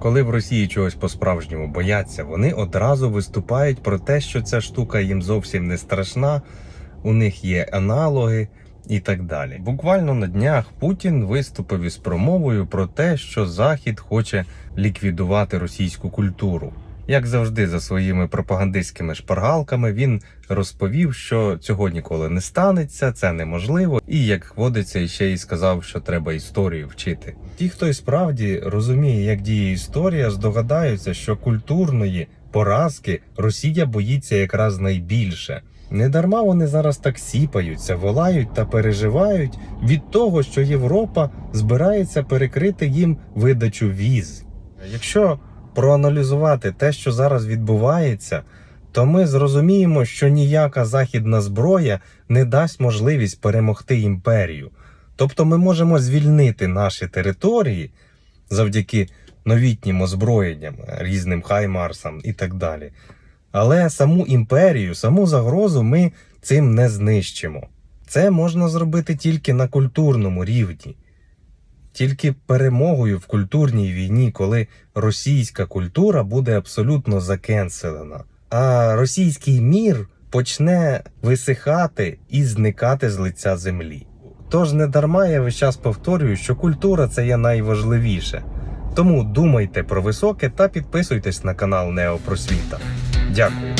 Коли в Росії чогось по-справжньому бояться, вони одразу виступають про те, що ця штука їм зовсім не страшна, у них є аналоги і так далі. Буквально на днях Путін виступив із промовою про те, що Захід хоче ліквідувати російську культуру. Як завжди, за своїми пропагандистськими шпаргалками він розповів, що цього ніколи не станеться, це неможливо, і як водиться, ще й сказав, що треба історію вчити. Ті, хто і справді розуміє, як діє історія, здогадаються, що культурної поразки Росія боїться якраз найбільше. Недарма вони зараз так сіпаються, волають та переживають від того, що Європа збирається перекрити їм видачу віз. Якщо проаналізувати те, що зараз відбувається, то ми зрозуміємо, що ніяка західна зброя не дасть можливість перемогти імперію. Тобто ми можемо звільнити наші території завдяки новітнім озброєнням, різним хаймарсам і так далі. Але саму імперію, саму загрозу ми цим не знищимо. Це можна зробити тільки на культурному рівні. Тільки перемогою в культурній війні, коли російська культура буде абсолютно закенселена, а російський мір почне висихати і зникати з лиця землі. Тож не дарма я весь час повторюю, що культура це є найважливіше. Тому думайте про високе та підписуйтесь на канал Неопросвіта. Дякую.